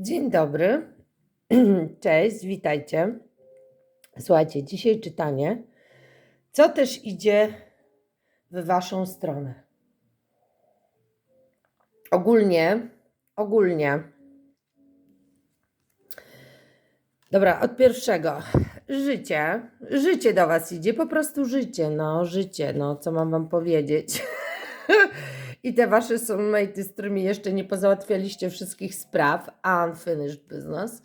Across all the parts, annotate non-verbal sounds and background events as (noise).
Dzień dobry. (clears throat) Cześć, witajcie. Słuchajcie, dzisiaj czytanie. Co też idzie w Waszą stronę? Ogólnie, ogólnie. Dobra, od pierwszego. Życie. Życie do Was idzie, po prostu życie. No, życie. No, co mam Wam powiedzieć? (laughs) I te Wasze soulmate, z którymi jeszcze nie pozałatwialiście wszystkich spraw. Unfinished business.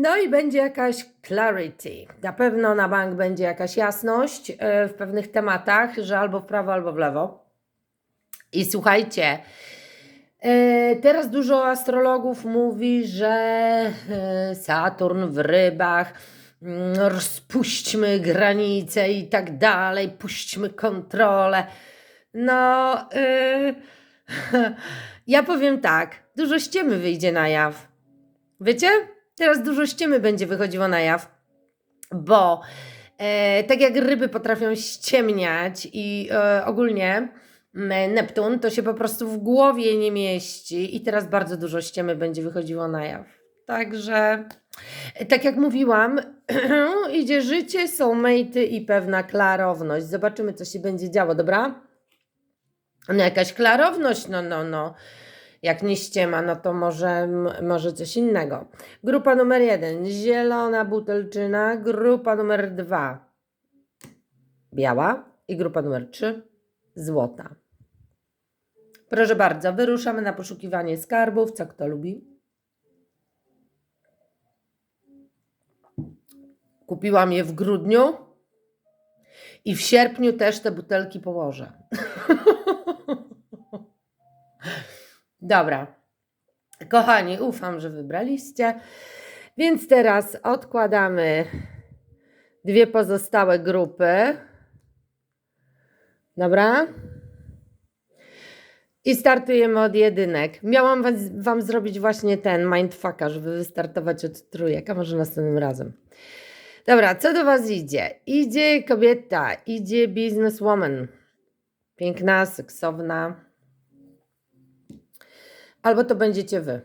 No i będzie jakaś clarity. Na pewno na bank będzie jakaś jasność e, w pewnych tematach, że albo w prawo, albo w lewo. I słuchajcie, e, teraz dużo astrologów mówi, że e, Saturn w rybach, mm, rozpuśćmy granice i tak dalej, puśćmy kontrolę. No, e, (laughs) ja powiem tak, dużo ściemy wyjdzie na jaw. Wiecie? Teraz dużo ściemy będzie wychodziło na jaw, bo e, tak jak ryby potrafią ściemniać i e, ogólnie m, Neptun to się po prostu w głowie nie mieści i teraz bardzo dużo ściemy będzie wychodziło na jaw. Także, e, tak jak mówiłam, (clears throat) idzie życie, soulmate i pewna klarowność. Zobaczymy, co się będzie działo, dobra? No jakaś klarowność, no, no, no. Jak nie ściema, no to może, może coś innego. Grupa numer jeden, zielona butelczyna. Grupa numer dwa, biała. I grupa numer trzy, złota. Proszę bardzo, wyruszamy na poszukiwanie skarbów. Co kto lubi? Kupiłam je w grudniu i w sierpniu też te butelki położę. (laughs) Dobra. Kochani, ufam, że wybraliście. Więc teraz odkładamy dwie pozostałe grupy. Dobra? I startujemy od jedynek. Miałam was, Wam zrobić właśnie ten mindfucka, żeby wystartować od trójek, a może następnym razem. Dobra, co do Was idzie? Idzie kobieta, idzie bizneswoman. Piękna, seksowna. Albo to będziecie Wy.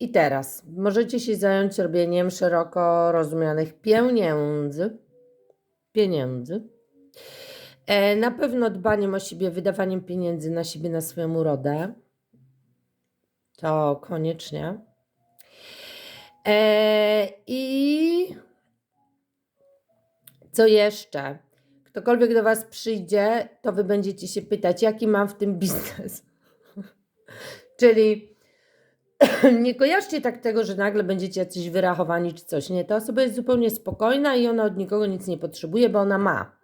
I teraz możecie się zająć robieniem szeroko rozumianych pieniędzy. Pieniędzy. E, na pewno dbaniem o siebie, wydawaniem pieniędzy na siebie, na swoją urodę. To koniecznie. E, I co jeszcze? Ktokolwiek do Was przyjdzie, to Wy będziecie się pytać, jaki mam w tym biznes. (laughs) Czyli (clears throat) nie kojarzcie tak tego, że nagle będziecie jacyś wyrachowani czy coś. Nie, ta osoba jest zupełnie spokojna i ona od nikogo nic nie potrzebuje, bo ona ma.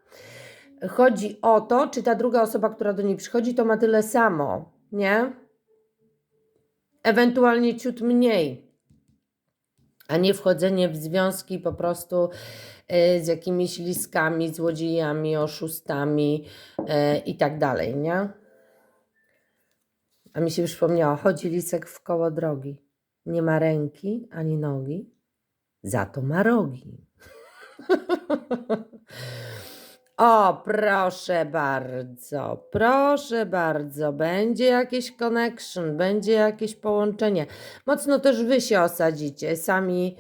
Chodzi o to, czy ta druga osoba, która do niej przychodzi, to ma tyle samo, nie? Ewentualnie ciut mniej, a nie wchodzenie w związki po prostu e, z jakimiś liskami, złodziejami, oszustami e, i tak dalej, nie? A mi się przypomniało, chodzi lisek w koło drogi. Nie ma ręki ani nogi, za to ma rogi. (laughs) o, proszę bardzo, proszę bardzo, będzie jakieś connection, będzie jakieś połączenie. Mocno też wy się osadzicie, sami,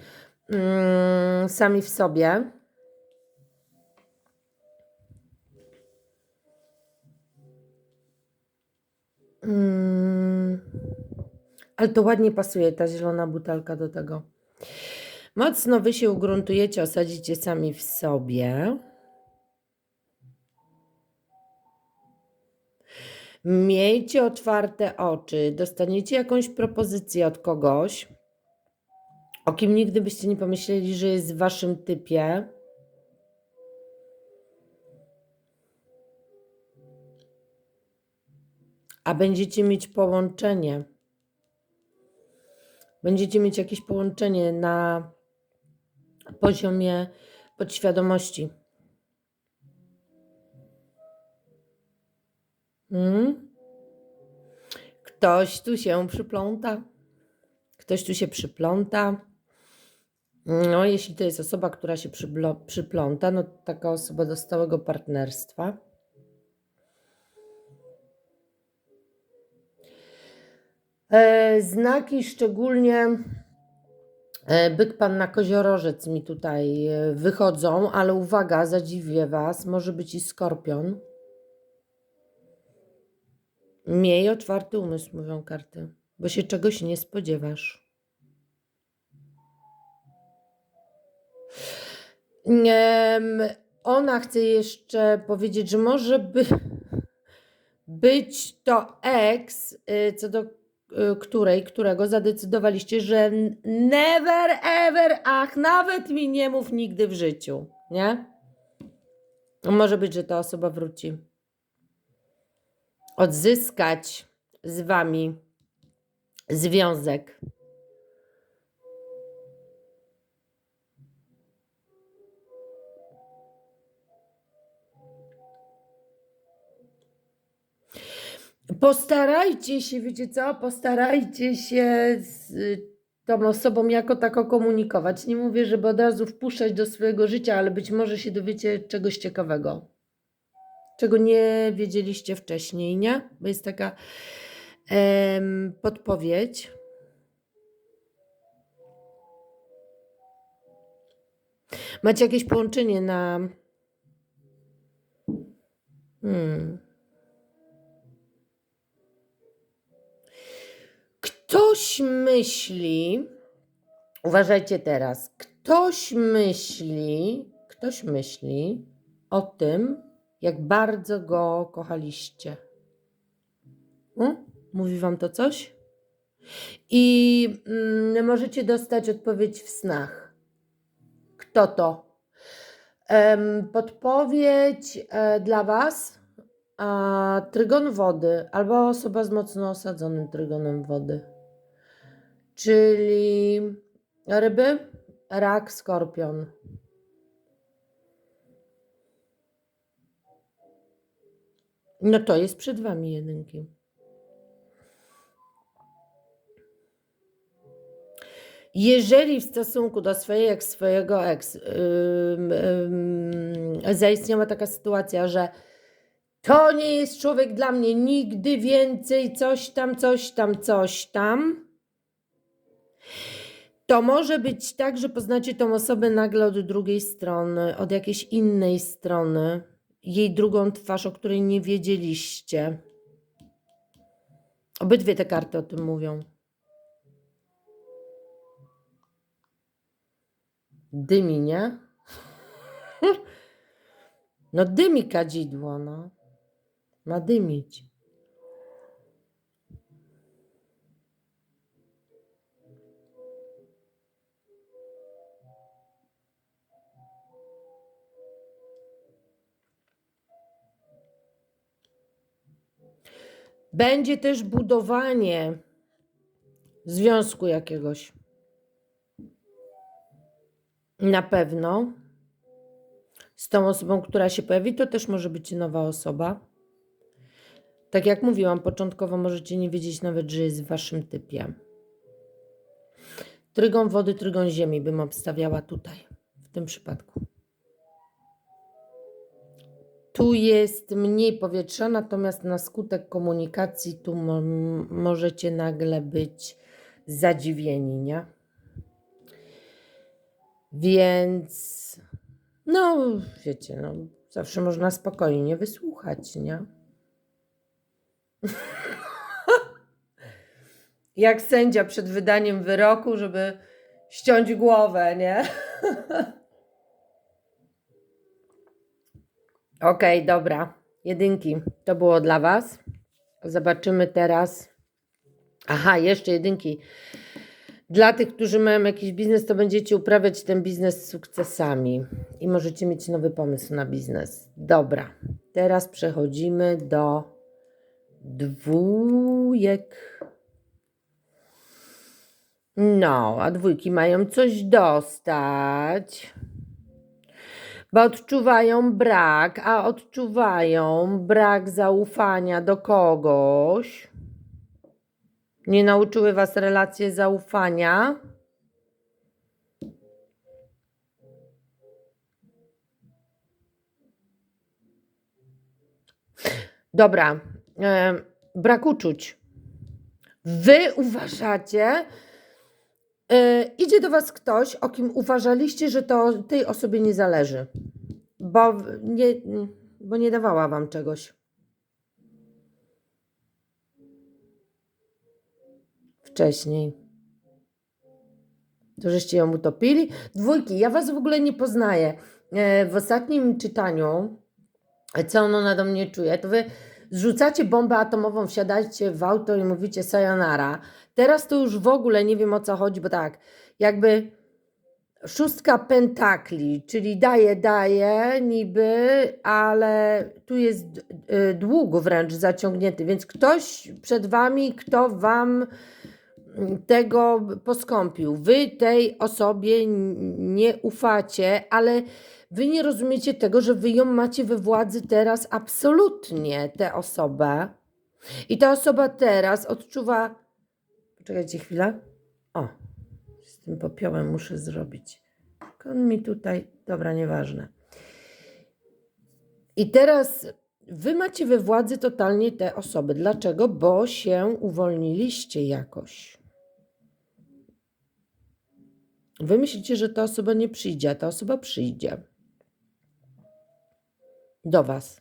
mm, sami w sobie. Mm, ale to ładnie pasuje, ta zielona butelka do tego. Mocno wy się ugruntujecie, osadzicie sami w sobie. Miejcie otwarte oczy, dostaniecie jakąś propozycję od kogoś, o kim nigdy byście nie pomyśleli, że jest w waszym typie. A będziecie mieć połączenie. Będziecie mieć jakieś połączenie na poziomie podświadomości. Mm? Ktoś tu się przypląta. Ktoś tu się przypląta. No, jeśli to jest osoba, która się przypląta, no taka osoba do stałego partnerstwa. Znaki szczególnie e, byk pan na koziorożec mi tutaj e, wychodzą, ale uwaga, zadziwię was, może być i skorpion. Miej otwarty umysł, mówią karty, bo się czegoś nie spodziewasz. Ona chce jeszcze powiedzieć, że może by (laughs) być to y, co do której, którego zadecydowaliście, że never ever, ach, nawet mi nie mów nigdy w życiu, nie? Może być, że ta osoba wróci. Odzyskać z wami związek. Postarajcie się, wiecie co? Postarajcie się z tą osobą jako tako komunikować. Nie mówię, żeby od razu wpuszczać do swojego życia, ale być może się dowiecie czegoś ciekawego, czego nie wiedzieliście wcześniej, nie? Bo jest taka em, podpowiedź. Macie jakieś połączenie na. Hmm. Ktoś myśli, uważajcie teraz, ktoś myśli, ktoś myśli o tym, jak bardzo go kochaliście. Hmm? Mówi wam to coś? I mm, możecie dostać odpowiedź w snach. Kto to? Podpowiedź e, dla was. A, trygon wody albo osoba z mocno osadzonym trygonem wody. Czyli ryby, rak, skorpion. No to jest przed wami jedynki. Jeżeli w stosunku do swojej jak swojego ex ym, ym, zaistniała taka sytuacja, że to nie jest człowiek dla mnie nigdy więcej, coś tam, coś tam, coś tam, to może być tak, że poznacie tą osobę nagle od drugiej strony, od jakiejś innej strony, jej drugą twarz, o której nie wiedzieliście. Obydwie te karty o tym mówią. Dymi, nie? (laughs) No dymi kadzidło, no. Ma dymić. Będzie też budowanie związku jakiegoś. Na pewno. Z tą osobą, która się pojawi, to też może być nowa osoba. Tak jak mówiłam, początkowo możecie nie wiedzieć nawet, że jest w waszym typie. Trygon wody, trygon ziemi bym obstawiała tutaj, w tym przypadku. Tu jest mniej powietrza, natomiast na skutek komunikacji tu mo możecie nagle być zadziwieni, nie? Więc, no, wiecie, no, zawsze można spokojnie wysłuchać, nie? (laughs) Jak sędzia przed wydaniem wyroku, żeby ściąć głowę, nie? (laughs) Okej, dobra. Jedynki. To było dla Was. Zobaczymy teraz. Aha, jeszcze jedynki. Dla tych, którzy mają jakiś biznes, to będziecie uprawiać ten biznes sukcesami i możecie mieć nowy pomysł na biznes. Dobra, teraz przechodzimy do dwójek. No, a dwójki mają coś dostać, bo odczuwają brak, a odczuwają brak zaufania do kogoś. Nie nauczyły was relacje zaufania. Dobra. Brak uczuć. Wy uważacie, yy, idzie do was ktoś, o kim uważaliście, że to tej osobie nie zależy, bo nie, bo nie dawała wam czegoś. Wcześniej. To żeście ją utopili. Dwójki, ja was w ogóle nie poznaję. E, W ostatnim czytaniu, co ono nade mnie czuje, to wy zrzucacie bombę atomową, wsiadacie w auto i mówicie sayonara. Teraz to już w ogóle nie wiem o co chodzi, bo tak, jakby szóstka pentakli, czyli daje, daje niby, ale tu jest y, dług wręcz zaciągnięty, więc ktoś przed wami, kto wam tego poskąpił. Wy tej osobie nie ufacie, ale wy nie rozumiecie tego, że wy ją macie we władzy teraz absolutnie, tę osobę. I ta osoba teraz odczuwa. Poczekajcie chwilę. O, z tym popiołem muszę zrobić. On mi tutaj. Dobra, nieważne. I teraz wy macie we władzy totalnie te osoby. Dlaczego? Bo się uwolniliście jakoś. Wy myślicie, że ta osoba nie przyjdzie, a ta osoba przyjdzie. Do was.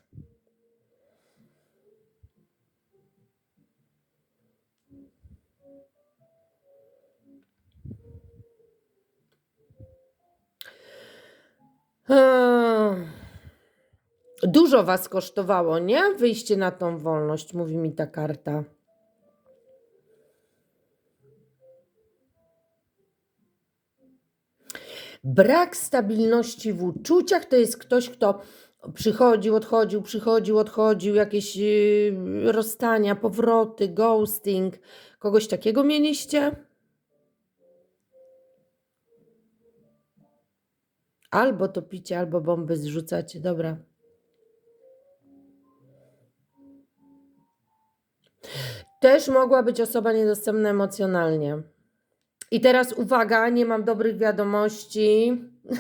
Dużo was kosztowało, nie? Wyjście na tą wolność, mówi mi ta karta. Brak stabilności w uczuciach to jest ktoś, kto przychodził, odchodził, przychodził, odchodził, jakieś yy, rozstania, powroty, ghosting. Kogoś takiego mieliście? Albo topicie, albo bomby zrzucacie. Dobra. Też mogła być osoba niedostępna emocjonalnie. I teraz uwaga, nie mam dobrych wiadomości. (laughs)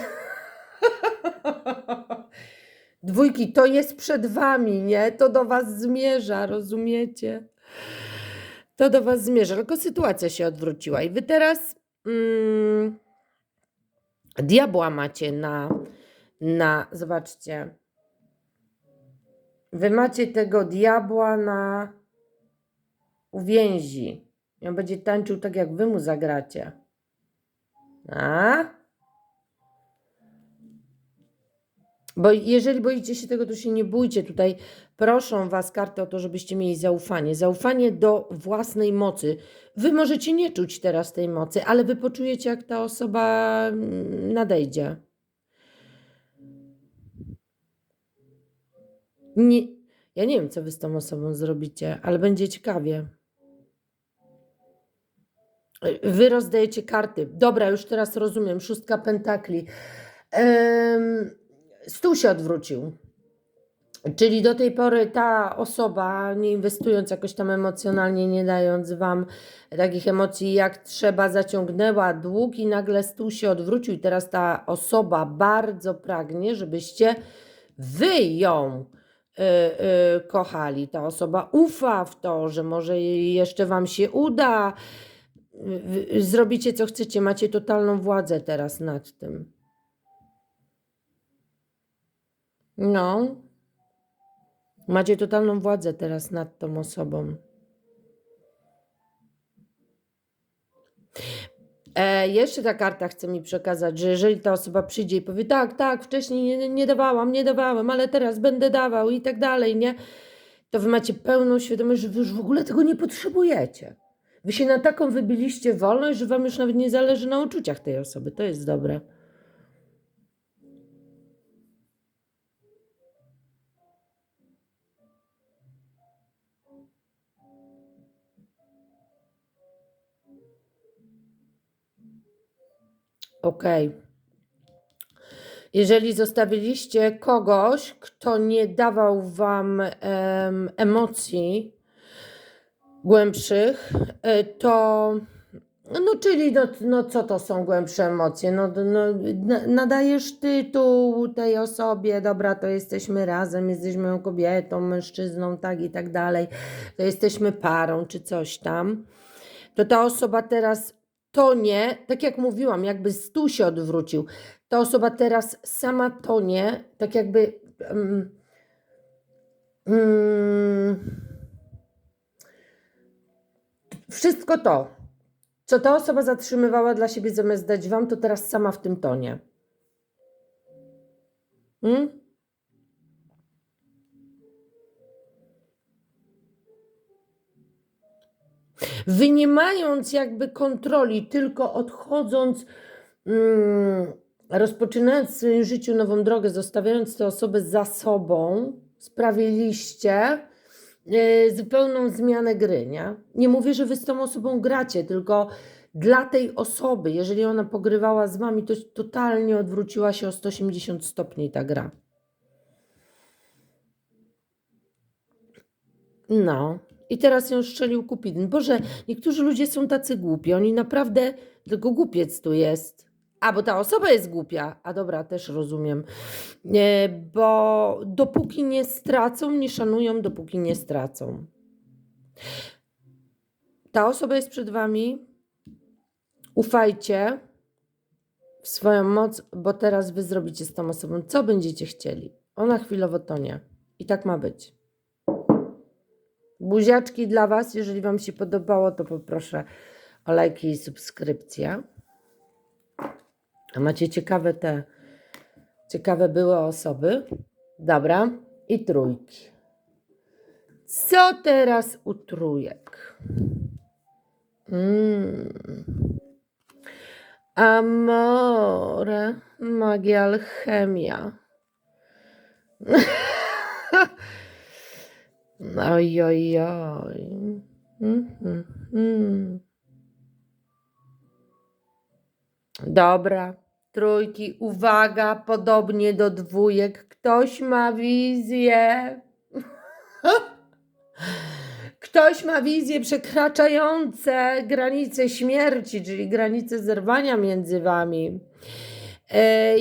Dwójki, to jest przed wami, nie? To do was zmierza, rozumiecie? To do was zmierza, tylko sytuacja się odwróciła. I wy teraz mm, diabła macie na, na, zobaczcie. Wy macie tego diabła na uwięzi. I on będzie tańczył tak, jak wy mu zagracie. A? Bo jeżeli boicie się tego, to się nie bójcie. Tutaj proszą was karty o to, żebyście mieli zaufanie. Zaufanie do własnej mocy. Wy możecie nie czuć teraz tej mocy, ale wy poczujecie, jak ta osoba mm, nadejdzie. Nie, ja nie wiem, co wy z tą osobą zrobicie, ale będzie ciekawie. Wy rozdajecie karty. Dobra, już teraz rozumiem. Szóstka pentakli. Stół się odwrócił. Czyli do tej pory ta osoba, nie inwestując jakoś tam emocjonalnie, nie dając wam takich emocji jak trzeba, zaciągnęła dług i nagle stół się odwrócił. I teraz ta osoba bardzo pragnie, żebyście wy ją y, y, kochali. Ta osoba ufa w to, że może jeszcze wam się uda. Zrobicie co chcecie, macie totalną władzę teraz nad tym. No. Macie totalną władzę teraz nad tą osobą. E, jeszcze ta karta chce mi przekazać, że jeżeli ta osoba przyjdzie i powie, tak, tak, wcześniej nie, nie dawałam, nie dawałem, ale teraz będę dawał i tak dalej, nie? To wy macie pełną świadomość, że wy już w ogóle tego nie potrzebujecie. Wy się na taką wybiliście wolność, że wam już nawet nie zależy na uczuciach tej osoby. To jest dobre. Okej. Jeżeli zostawiliście kogoś, kto nie dawał wam em, emocji głębszych, e, to no czyli no, no co to są głębsze emocje? No, no na- nadajesz tytuł tej osobie, dobra, to jesteśmy razem, jesteśmy kobietą, mężczyzną, tak i tak dalej, to jesteśmy parą czy coś tam. to ta osoba teraz tonie, tak jak mówiłam, jakby stół się odwrócił. Ta osoba teraz sama tonie, tak jakby. Um, um, wszystko to, co ta osoba zatrzymywała dla siebie zamiast dać wam, to teraz sama w tym tonie. Hmm? Wy nie mając jakby kontroli, tylko odchodząc, mm, rozpoczynając w swoim życiu nową drogę, zostawiając tę osobę za sobą, sprawiliście zupełną zmianę gry, nie? Nie mówię, że wy z tą osobą gracie, tylko dla tej osoby, jeżeli ona pogrywała z wami, to totalnie odwróciła się o 180 stopni ta gra. No. I teraz ją strzelił Kupidyn. Boże, niektórzy ludzie są tacy głupi. Oni naprawdę, tylko głupiec tu jest. A, bo ta osoba jest głupia. A dobra, też rozumiem. E, bo dopóki nie stracą, nie szanują, dopóki nie stracą. Ta osoba jest przed wami. Ufajcie w swoją moc, bo teraz wy zrobicie z tą osobą, co będziecie chcieli. Ona chwilowo tonie. I tak ma być. Buziaczki dla Was. Jeżeli Wam się podobało, to poproszę o lajki i subskrypcję. A macie ciekawe te, ciekawe były osoby. Dobra. I trójki. Co teraz u trójek? Mm. Amore, magia, alchemia. (laughs) Oj, oj, oj. Mm, mm. Dobra, trójki, uwaga, podobnie do dwójek. Ktoś ma wizję. (laughs) Ktoś ma wizje przekraczające granice śmierci, czyli granice zerwania między wami. E,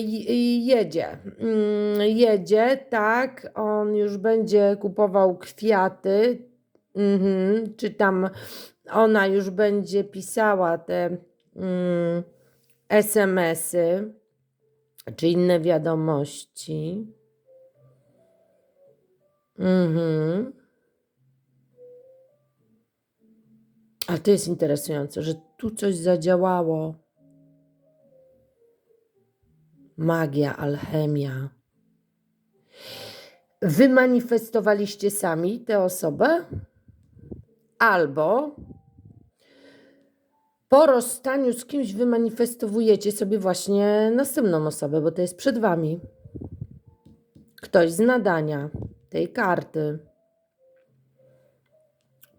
jedzie, mm, jedzie, tak, on już będzie kupował kwiaty, mhm, czy tam ona już będzie pisała te mm, SMS-y, czy inne wiadomości. Mhm. A to jest interesujące, że tu coś zadziałało magia, alchemia. Wy manifestowaliście sami tę osobę, albo po rozstaniu z kimś wy manifestowujecie sobie właśnie następną osobę, bo to jest przed wami. Ktoś z nadania tej karty.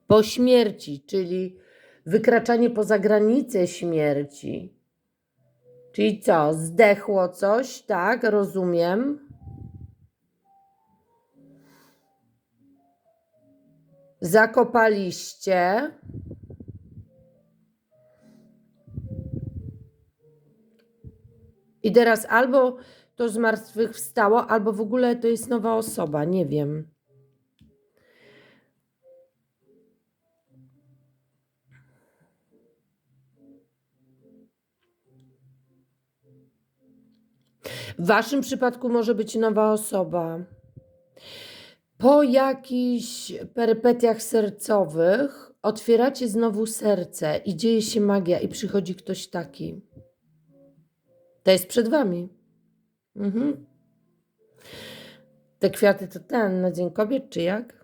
Po śmierci, czyli wykraczanie poza granicę śmierci Czyli co? Zdechło coś, tak? Rozumiem. Zakopaliście. I teraz albo to zmartwychwstało, albo w ogóle to jest nowa osoba, nie wiem. W waszym przypadku może być nowa osoba. Po jakichś perypetiach sercowych otwieracie znowu serce i dzieje się magia i przychodzi ktoś taki. To jest przed wami. Mhm. Te kwiaty to ten na Dzień Kobiet, czy jak?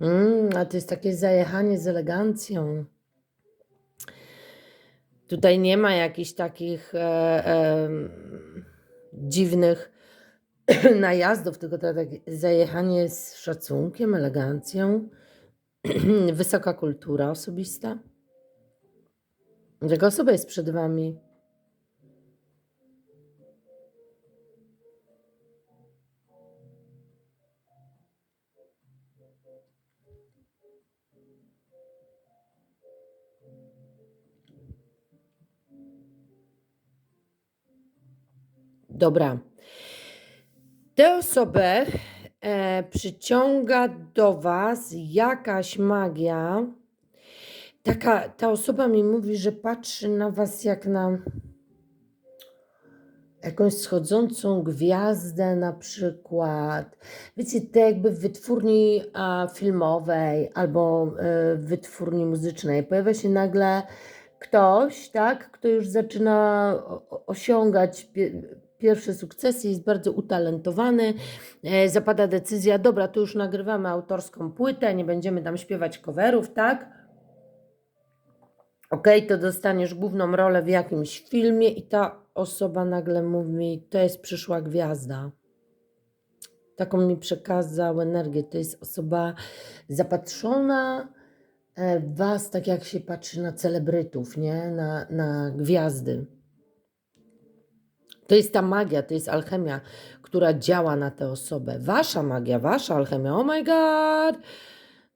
Mm, a to jest takie zajechanie z elegancją. Tutaj nie ma jakichś takich e, e, dziwnych (clears throat) najazdów, tylko to takie zajechanie z szacunkiem, elegancją, (clears throat) wysoka kultura osobista. Taka osoba jest przed wami. Dobra. Tę osobę e, przyciąga do Was jakaś magia. Taka, ta osoba mi mówi, że patrzy na Was jak na jakąś schodzącą gwiazdę na przykład. Wiecie, to jakby w wytwórni filmowej albo e, w wytwórni muzycznej pojawia się nagle ktoś, tak, kto już zaczyna osiągać pierwsze sukcesy, jest bardzo utalentowany, e, zapada decyzja, dobra, to już nagrywamy autorską płytę, nie będziemy tam śpiewać coverów, tak? Okej, to dostaniesz główną rolę w jakimś filmie i ta osoba nagle mówi, to jest przyszła gwiazda. Taką mi przekazał energię. To jest osoba zapatrzona e, w was, tak jak się patrzy na celebrytów, nie? Na, na gwiazdy. To jest ta magia, to jest alchemia, która działa na tę osobę. Wasza magia, wasza alchemia. Oh my god!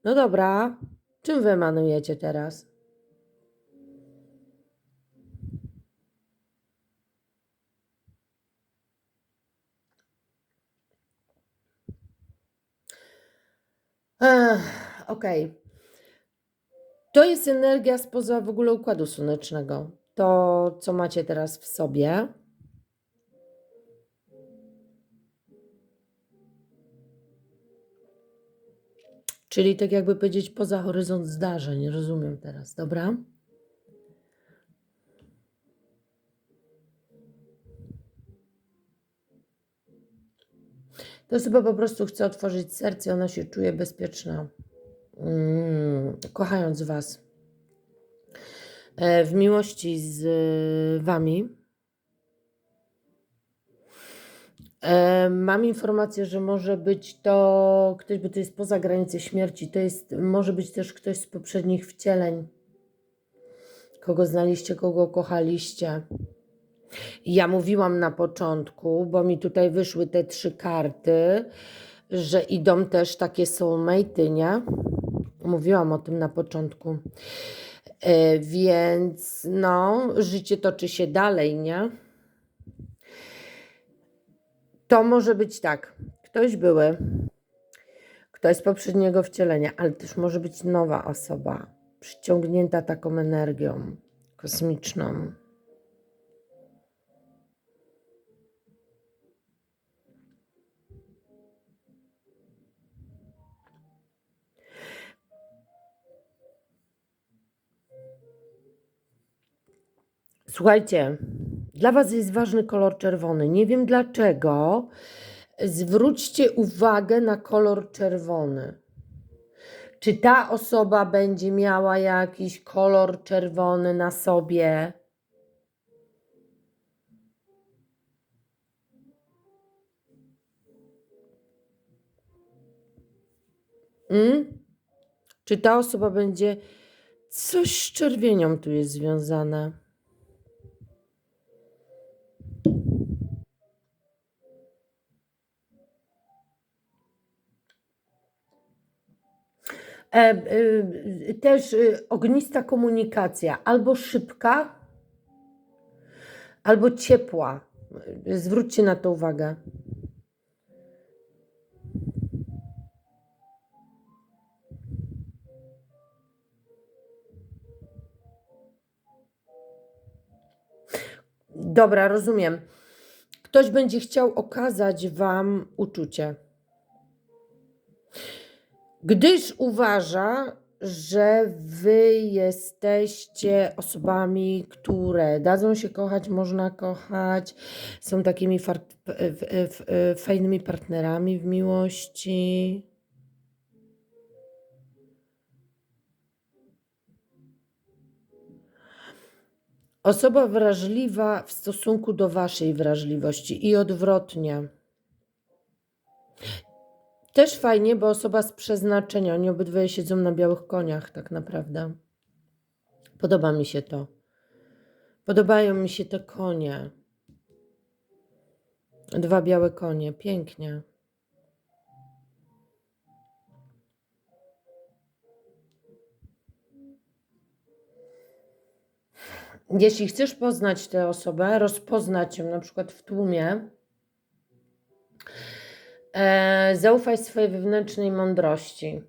No dobra. Czym wy emanujecie teraz? Okej. To jest energia spoza w ogóle układu słonecznego. To, co macie teraz w sobie. Czyli tak jakby powiedzieć poza horyzont zdarzeń. Rozumiem teraz, dobra? To osoba po prostu chce otworzyć serce, ona się czuje bezpieczna, mm, kochając Was. E, w miłości z e, Wami. Mam informację, że może być to ktoś, bo to jest poza granicą śmierci. To jest, może być też ktoś z poprzednich wcieleń, kogo znaliście, kogo kochaliście. Ja mówiłam na początku, bo mi tutaj wyszły te trzy karty, że idą też takie soulmate'y, nie? Mówiłam o tym na początku. E, więc no, życie toczy się dalej, nie? To może być tak. Ktoś były, ktoś z poprzedniego wcielenia, ale też może być nowa osoba, przyciągnięta taką energią kosmiczną. Słuchajcie, dla Was jest ważny kolor czerwony. Nie wiem dlaczego. Zwróćcie uwagę na kolor czerwony. Czy ta osoba będzie miała jakiś kolor czerwony na sobie? Mm? Czy ta osoba będzie. Coś z czerwienią tu jest związane. Też y, ognista komunikacja, albo szybka, albo ciepła. Zwróćcie na to uwagę. Dobra, rozumiem. Ktoś będzie chciał okazać Wam uczucie gdyż uważa, że wy jesteście osobami, które dadzą się kochać, można kochać, są takimi fajnymi partnerami w miłości. Osoba wrażliwa w stosunku do waszej wrażliwości i odwrotnie. Też fajnie, bo osoba z przeznaczenia. Oni obydwoje siedzą na białych koniach, tak naprawdę. Podoba mi się to. Podobają mi się te konie. Dwa białe konie. Pięknie. Jeśli chcesz poznać tę osobę, rozpoznać ją na przykład w tłumie, zaufaj swojej wewnętrznej mądrości.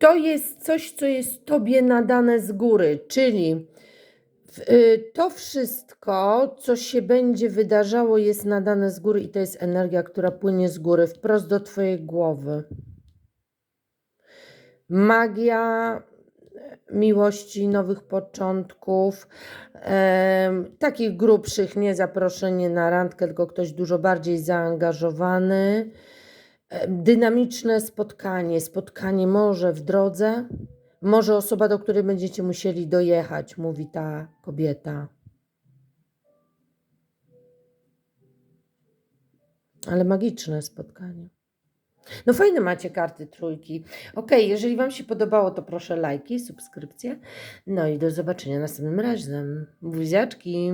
To jest coś, co jest tobie nadane z góry, czyli y, to wszystko, co się będzie wydarzało, jest nadane z góry i to jest energia, która płynie z góry wprost do twojej głowy. Magia e, miłości, nowych początków, em, takich grubszych, nie zaproszenie na randkę, tylko ktoś dużo bardziej zaangażowany. Dynamiczne spotkanie, spotkanie może w drodze, może osoba, do której będziecie musieli dojechać, mówi ta kobieta. Ale magiczne spotkanie. No fajne macie karty trójki. Ok, jeżeli Wam się podobało, to proszę lajki, subskrypcje. No i do zobaczenia następnym razem. Buziaczki.